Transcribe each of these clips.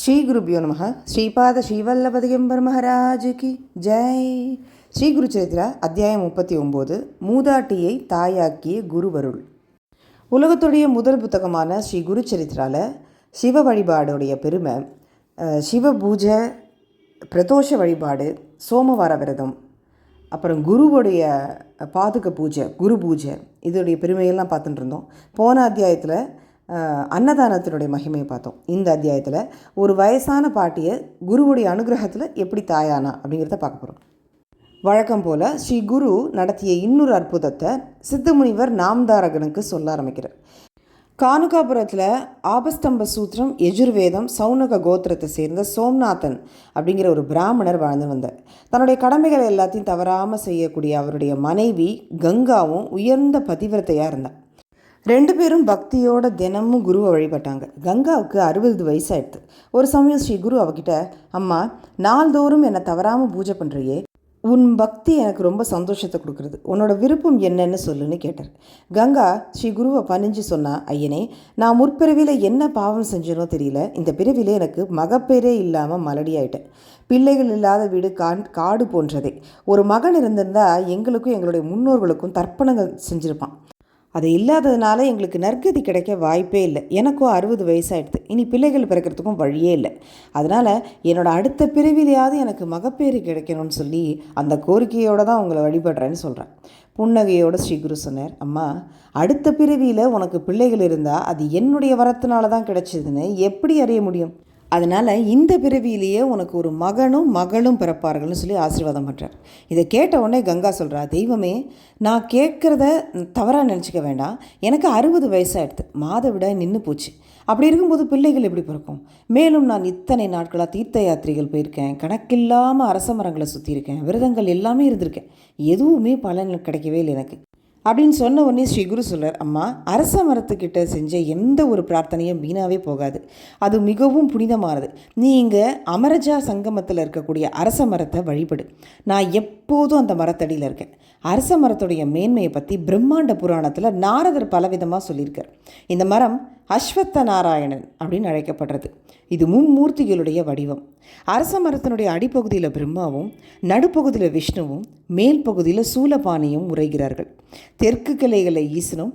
ஸ்ரீ குருபியோ நம. ஸ்ரீபாத ஸ்ரீவல்லபதிகம்பர் மகாராஜுக்கு ஜெய். ஸ்ரீ குரு சரித்திரா அத்தியாயம் முப்பத்தி ஒம்பது மூதாட்டியை தாயாக்கிய குருவருள். உலகத்துடைய முதல் புத்தகமான ஸ்ரீ குரு சரித்திராவில் சிவ வழிபாடுடைய பெருமை சிவ பூஜை பிரதோஷ வழிபாடு சோமவார விரதம் அப்புறம் குருவுடைய பாதுக பூஜை குரு பூஜை இதோடைய பெருமையெல்லாம் பார்த்துட்டு இருந்தோம். போன அத்தியாயத்தில் அன்னதானத்தினுடைய மகிமையை பார்த்தோம். இந்த அத்தியாயத்தில் ஒரு வயசான பாட்டியை குருவுடைய அனுகிரகத்தில் எப்படி தாயானா அப்படிங்கிறத பார்க்க போகிறோம் வழக்கம் போல் ஸ்ரீ குரு நடத்திய இன்னொரு அற்புதத்தை சித்தமுனிவர் நாம்தாரகனுக்கு சொல்ல ஆரம்பிக்கிறார். கானுகாபுரத்தில் ஆபஸ்தம்ப சூத்திரம் எஜுர்வேதம் சௌனக கோத்திரத்தை சேர்ந்த சோம்நாதன் அப்படிங்கிற ஒரு பிராமணர் வாழ்ந்து வந்தார். தன்னுடைய கடமைகளை எல்லாத்தையும் தவறாமல் செய்யக்கூடிய அவருடைய மனைவி கங்காவும் உயர்ந்த பதிவிரத்தையாக இருந்தார். ரெண்டு பேரும் பக்தியோட தினமும் குருவை வழிபட்டாங்க. கங்காவுக்கு அறுபது வயசாயிடுது ஒரு சமயம் ஸ்ரீ குரு அவகிட்ட அம்மா நாள்தோறும் என்னை தவறாமல் பூஜை பண்ணுறியே உன் பக்தி எனக்கு ரொம்ப சந்தோஷத்தை கொடுக்குறது. உன்னோட விருப்பம் என்னன்னு சொல்லுன்னு கேட்டார். கங்கா ஸ்ரீ குருவை பணிஞ்சு சொன்னா ஐயனே நான் முற்பிறவியில் என்ன பாவம் செஞ்சனோ தெரியல. இந்த பிறவியில் எனக்கு மகப்பேரே இல்லாமல் மலடியாயிட்டேன். பிள்ளைகள் இல்லாத வீடு கான் காடு போன்றதே. ஒரு மகன் இருந்திருந்தா எங்களுக்கும் எங்களுடைய முன்னோர்களுக்கும் தர்ப்பணங்கள் செஞ்சுருப்பான். அது இல்லாததுனால எங்களுக்கு நற்கதி கிடைக்க வாய்ப்பே இல்லை. எனக்கும் அறுபது வயசாயிடுது. இனி பிள்ளைகள் பிறக்கிறதுக்கும் வழியே இல்லை. அதனால் என்னோடய அடுத்த பிரிவிலையாவது எனக்கு மகப்பேறு கிடைக்கணும்னு சொல்லி அந்த கோரிக்கையோடு தான் உங்களை வழிபடுறேன்னு சொல்கிறேன் புன்னகையோட ஸ்ரீ குரு சொன்னார் அம்மா அடுத்த பிறவியில் உனக்கு பிள்ளைகள் இருந்தால் அது என்னுடைய வரத்தினால தான் கிடைச்சதுன்னு எப்படி அறிய முடியும்? அதனால் இந்த பிறவியிலேயே உனக்கு ஒரு மகனும் மகளும் பிறப்பார்கள்னு சொல்லி ஆசீர்வாதம் பண்ணுறார் இதை கேட்ட உடனே கங்கா சொல்கிறா தெய்வமே நான் கேட்குறத தவறாக நினச்சிக்க வேண்டாம். எனக்கு அறுபது வயசாகிடுது மாதவிடாய் நின்று போச்சு. அப்படி இருக்கும்போது பிள்ளைகள் எப்படி பிறக்கும்? மேலும் நான் இத்தனை நாட்களாக தீர்த்த யாத்திரைகள் போயிருக்கேன். கணக்கில்லாமல் அரச மரங்களை சுற்றியிருக்கேன் விரதங்கள் எல்லாமே இருந்திருக்கேன். எதுவுமே பலன் கிடைக்கவே இல்லை எனக்கு. அப்படின்னு சொன்ன உடனே ஸ்ரீ குரு அம்மா அரச மரத்துக்கிட்ட செஞ்ச எந்த ஒரு பிரார்த்தனையும் வீணாகவே போகாது. அது மிகவும் புனிதமானது. நீ இங்கே அமரஜா சங்கமத்தில் இருக்கக்கூடிய அரச மரத்தை வழிபடு. நான் எப்போதும் அந்த மரத்தடியில் இருக்கேன். அரச மரத்துடைய மேன்மையை பற்றி பிரம்மாண்ட புராணத்தில் நாரதர் பலவிதமாக சொல்லியிருக்கார். இந்த மரம் அஸ்வத்த நாராயணன் அப்படின்னு அழைக்கப்படுறது. இது மும்மூர்த்திகளுடைய வடிவம். அரச மரத்தினுடைய அடிப்பகுதியில் பிரம்மாவும் நடுப்பகுதியில் விஷ்ணுவும் மேல் பகுதியில் சூலபாணியும் உரைகிறார்கள். தெற்கு கிளைகளை ஈசனும்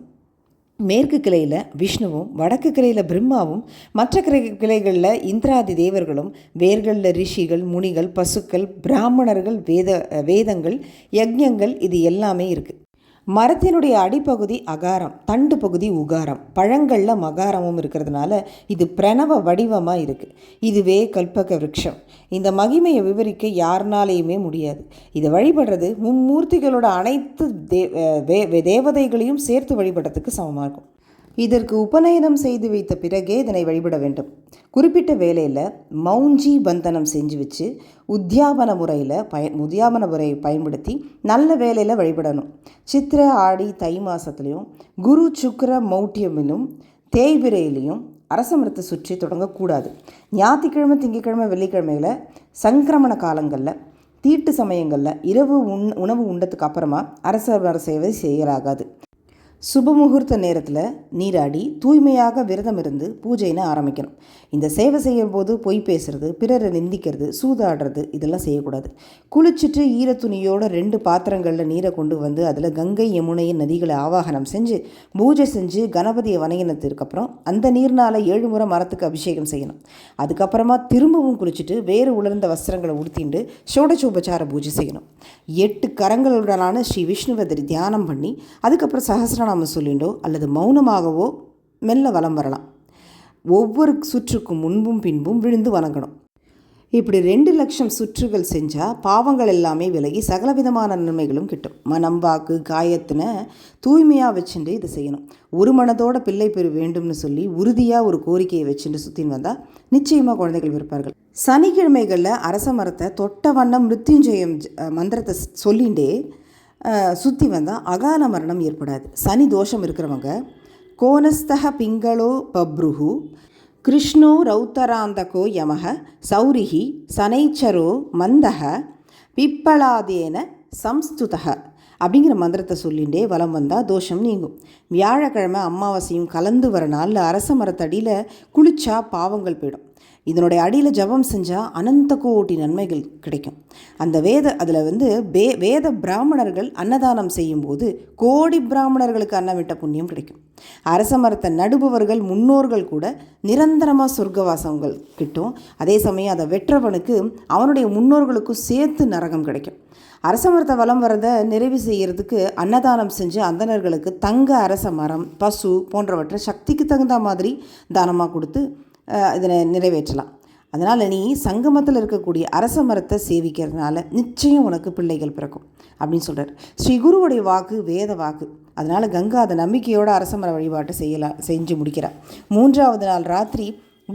மேற்கு கிளையில் விஷ்ணுவும் வடக்கு கிளையில் பிரம்மாவும் மற்ற கிளை கிளைகளில் இந்திராதி தேவர்களும் வேர்களில் ரிஷிகள் முனிகள் பசுக்கள் பிராமணர்கள் வேத வேதங்கள் யக்ஞங்கள் இது எல்லாமே இருக்குது மரத்தினுடைய அடிப்பகுதி அகாரம் தண்டு பகுதி உகாரம். பழங்களில் மகாரமும் இருக்கிறதுனால இது பிரணவ வடிவமாக இருக்குது இதுவே கல்பக விருட்சம் இந்த மகிமையை விவரிக்க யாருனாலேயுமே முடியாது. இதை வழிபடுறது மும்மூர்த்திகளோட அனைத்து தே தேவதைகளையும் சேர்த்து வழிபடுறதுக்கு சமமாக இருக்கும். இதற்கு உபநயனம் செய்து வைத்த பிறகே இதனை வழிபட வேண்டும். குறிப்பிட்ட வேலையில் மௌஞ்சி பந்தனம் செஞ்சு வச்சு உத்தியாபன முறையில் பய உத்தியாபன முறையை பயன்படுத்தி நல்ல வேலையில் வழிபடணும். சித்திர ஆடி தை மாதத்துலேயும் குரு சுக்கர மௌட்டியமிலும் தேய்பிரையிலையும் அரசமரத்தை சுற்றி தொடங்கக்கூடாது. ஞாயிற்றுக்கிழமை திங்கக்கிழமை வெள்ளிக்கிழமையில் சங்கிரமண காலங்களில் தீட்டு சமயங்களில் இரவு உண் உணவு உண்டத்துக்கு அப்புறமா அரச மர சேவை செய்யலாகாது. சுபமுகூர்த்த நேரத்தில் நீராடி தூய்மையாக விரதம் இருந்து பூஜைன்னு ஆரம்பிக்கணும். இந்த சேவை செய்யும் போது பொய் பேசுறது பிறரை நிந்திக்கிறது சூதாடுறது இதெல்லாம் செய்யக்கூடாது. குளிச்சுட்டு ஈரத்துணியோட ரெண்டு பாத்திரங்களில் நீரை கொண்டு வந்து அதில் கங்கை யமுனையின் நதிகளை ஆவாகனம் செஞ்சு பூஜை செஞ்சு கணபதியை வணங்கினதுக்கு அப்புறம் அந்த நீர்னால் ஏழு முறை மரத்துக்கு அபிஷேகம் செய்யணும். அதுக்கப்புறமா திரும்பவும் குளிச்சுட்டு வேறு உலர்ந்த வஸ்திரங்களை உடுத்திண்டு சோடச்சோபச்சார பூஜை செய்யணும். எட்டு கரங்களுடனான ஸ்ரீ விஷ்ணுவதரி தியானம் பண்ணி அதுக்கப்புறம் சஹசிரநாமம் சொல்லிண்டோ அல்லது மௌனமாகவோ மெல்ல வலம் வரலாம். ஒவ்வொரு சுற்றுக்கும் முன்பும் பின்பும் விழுந்து வணங்கணும். இப்படி ரெண்டு லட்சம் சுற்றுகள் செஞ்சால் பாவங்கள் எல்லாமே விலகி சகலவிதமான நன்மைகளும் கிட்டும். மனம் வாக்கு காயத்தினை தூய்மையாக வச்சுட்டு இதை செய்யணும். ஒரு மனதோட பிள்ளை பெறு வேண்டும்னு சொல்லி உறுதியாக ஒரு கோரிக்கையை வச்சுட்டு சுற்றின்னு வந்தால் நிச்சயமாக குழந்தைகள் இருப்பார்கள் சனிக்கிழமைகளில் அரச மரத்தை தொட்ட வண்ணம் மிருத்யுஞ்சயம் மந்திரத்தை சொல்லிண்டே சுற்றி வந்தால் அகால மரணம் ஏற்படாது. சனி தோஷம் இருக்கிறவங்க கோனஸ்தக பிங்களோ பப்ருஹு கிருஷ்ணோ ரௌத்தராந்தகோ யமக சௌரிஹி சனைச்சரோ மந்தக பிப்பலாதேன சம்ஸ்துதக அப்படிங்கிற மந்திரத்தை சொல்லிகிட்டே வலம் வந்தால் தோஷம் நீங்கும். வியாழக்கிழமை அமாவாசையும் கலந்து வர நாளில் அரச மரத்தடியில் குளிச்சா பாவங்கள் போயிடும். இதனுடைய அடியில் ஜபம் செஞ்சால் அனந்த கோட்டி நன்மைகள் கிடைக்கும். அந்த வேத அதில் வந்து வே வேத பிராமணர்கள் அன்னதானம் செய்யும்போது கோடி பிராமணர்களுக்கு அன்னமிட்ட புண்ணியம் கிடைக்கும். அரச மரத்தை நடுபவர்கள் முன்னோர்கள் கூட நிரந்தரமாக சொர்க்கவாசங்கள் கிட்டும். அதே சமயம் அதை வெற்றவனுக்கு அவனுடைய முன்னோர்களுக்கும் சேர்த்து நரகம் கிடைக்கும். அரச மரத்தை வளம் வரதை நிறைவு செய்கிறதுக்கு அன்னதானம் செஞ்சு அந்தணர்களுக்கு தங்க அரச மரம் பசு போன்றவற்றை சக்திக்கு தகுந்த மாதிரி தானமாக கொடுத்து இதனை நிறைவேற்றலாம். அதனால் நீ சங்கமத்தில் இருக்கக்கூடிய அரச மரத்தை சேவிக்கிறதுனால நிச்சயம் உனக்கு பிள்ளைகள் பிறக்கும் அப்படின்னு சொல்கிறார் ஸ்ரீ குருவுடைய வாக்கு வேத வாக்கு. அதனால் கங்கா அதை நம்பிக்கையோடு அரச மர வழிபாட்டை செய்யலாம் செஞ்சு முடிக்கிறார். மூன்றாவது நாள் ராத்திரி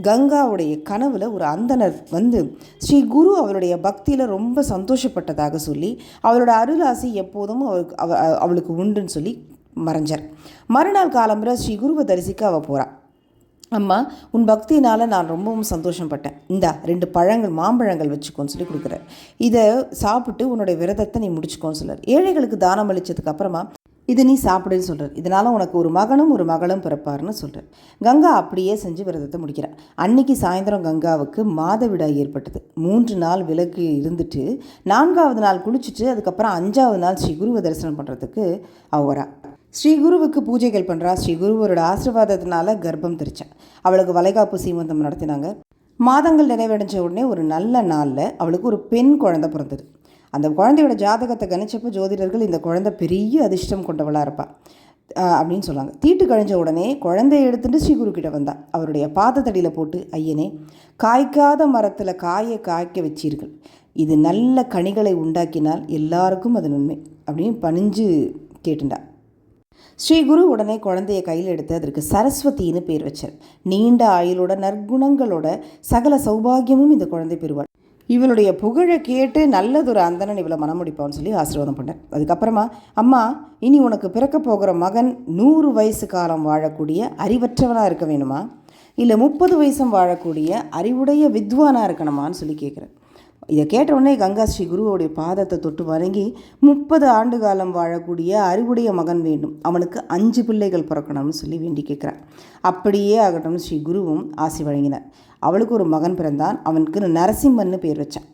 கங்காவுடைய கனவில் ஒரு அந்தணர் வந்து ஸ்ரீ குரு அவளுடைய பக்தியில் ரொம்ப சந்தோஷப்பட்டதாக சொல்லி அவளோட அருளாசி எப்போதும் அவளுக்கு அவ அவளுக்கு உண்டுன்னு சொல்லி மறைஞ்சார். மறுநாள் காலம்புற ஸ்ரீ குருவை தரிசிக்க அவள் போகிறாள் அம்மா உன் பக்தியினால் நான் ரொம்பவும் சந்தோஷப்பட்டேன். இந்தா ரெண்டு பழங்கள் மாம்பழங்கள் வச்சுக்கோன்னு சொல்லி கொடுக்குறார். இதை சாப்பிட்டு உன்னுடைய விரதத்தை நீ முடிச்சுக்கோன்னு சொல்கிறார் ஏழைகளுக்கு தானம் அளித்ததுக்கு அப்புறமா இதை நீ சாப்பிடுன்னு சொல்கிறார் இதனால் உனக்கு ஒரு மகனும் ஒரு மகளும் பிறப்பார்னு சொல்கிறார் கங்கா அப்படியே செஞ்சு விரதத்தை முடிக்கிறார். அன்னைக்கு சாயந்தரம் கங்காவுக்கு மாதவிடாய் ஏற்பட்டது. மூன்று நாள் விலக்கு இருந்துட்டு நான்காவது நாள் குளிச்சுட்டு அதுக்கப்புறம் அஞ்சாவது நாள் ஸ்ரீ குருவை தரிசனம் பண்ணுறதுக்கு அவரா. ஸ்ரீ குருவுக்கு பூஜைகள் பண்ணுறா ஸ்ரீ குருவரோட ஆசீர்வாதத்தினால கர்ப்பம் தெரிச்சா அவளுக்கு வளைகாப்பு சீமந்தம் நடத்தினாங்க. மாதங்கள் நிறைவடைஞ்ச உடனே ஒரு நல்ல நாளில் அவளுக்கு ஒரு பெண் குழந்தை பிறந்தது. அந்த குழந்தையோட ஜாதகத்தை கணிச்சப்போ ஜோதிடர்கள் இந்த குழந்தை பெரிய அதிர்ஷ்டம் கொண்டவளாக இருப்பாள் அப்படின்னு சொன்னாங்க. தீட்டு கழிஞ்ச உடனே குழந்தைய எடுத்துட்டு ஸ்ரீ குரு கிட்ட வந்தா. அவருடைய பாதத்தடியில் போட்டு ஐயனே காய்க்காத மரத்தில் காயை காய்க்க வச்சீர்கள். இது நல்ல கனிகளை உண்டாக்கினால் எல்லாருக்கும் அது நன்மை அப்படின்னு பணிஞ்சு கேட்டுண்டா. ஸ்ரீ குரு உடனே குழந்தைய கையில் எடுத்து அதற்கு சரஸ்வதின்னு பேர் வச்சார். நீண்ட ஆயுளோட நற்குணங்களோட சகல சௌபாகியமும் இந்த குழந்தை பெறுவாள். இவளுடைய புகழை கேட்டு நல்லதொரு அந்தனன் இவளை மனமுடிப்பான்னு சொல்லி ஆசீர்வாதம் பண்ணார். அதுக்கப்புறமா அம்மா இனி உனக்கு பிறக்க போகிற மகன் நூறு வயசு காலம் வாழக்கூடிய அறிவற்றவனாக இருக்க வேணுமா? இல்லை முப்பது வயசும் வாழக்கூடிய அறிவுடைய வித்வானாக இருக்கணுமான்னு சொல்லி கேட்குறேன் இதை கேட்ட உடனே கங்கா ஸ்ரீ குருவோடைய பாதத்தை தொட்டு வணங்கி முப்பது ஆண்டு காலம் வாழக்கூடிய அறிவுடைய மகன் வேண்டும். அவனுக்கு அஞ்சு பிள்ளைகள் பிறக்கணும்னு சொல்லி வேண்டி கேட்குறான் அப்படியே ஆகட்டும் ஸ்ரீ குருவும் ஆசி வழங்கினார். அவளுக்கு ஒரு மகன் பிறந்தான். அவனுக்கு நரசிம்மன்னு பேர் வச்சான்.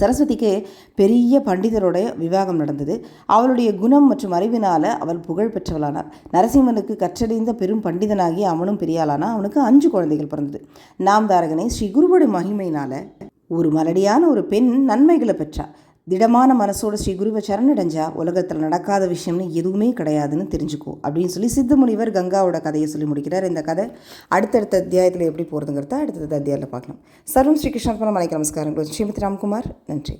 சரஸ்வதிக்கு பெரிய பண்டிதரோட விவாகம் நடந்தது. அவளுடைய குணம் மற்றும் அறிவினால் அவள் புகழ் பெற்றவளானார். நரசிம்மனுக்கு கற்றறிந்த பெரும் பண்டிதனாகி அவனும் பெரியாளானா? அவனுக்கு அஞ்சு குழந்தைகள் பிறந்தது. நாம் தாரகனை ஸ்ரீ குருவோட மகிமையினால் ஒரு மலடியான ஒரு பெண் நன்மைகளை பெற்றா. திடமான மனசோட ஸ்ரீ குருவை சரணடைஞ்சா உலகத்தில் நடக்காத விஷயம்னு எதுவுமே கிடையாதுன்னு தெரிஞ்சுக்கோ அப்படின்னு சொல்லி சித்தமுனிவர் கங்காவோட கதையை சொல்லி முடிக்கிறார். இந்த கதை அடுத்தடுத்த அத்தியாயத்தில் எப்படி போகிறதுங்கிறத அடுத்தடுத்த அத்தியாயத்தில் பார்க்கலாம். சர்வம் ஸ்ரீ கிருஷ்ணர்பணம் மலைக்கு நமஸ்காரங்கள். ஸ்ரீமதி ராம்குமார் நன்றி.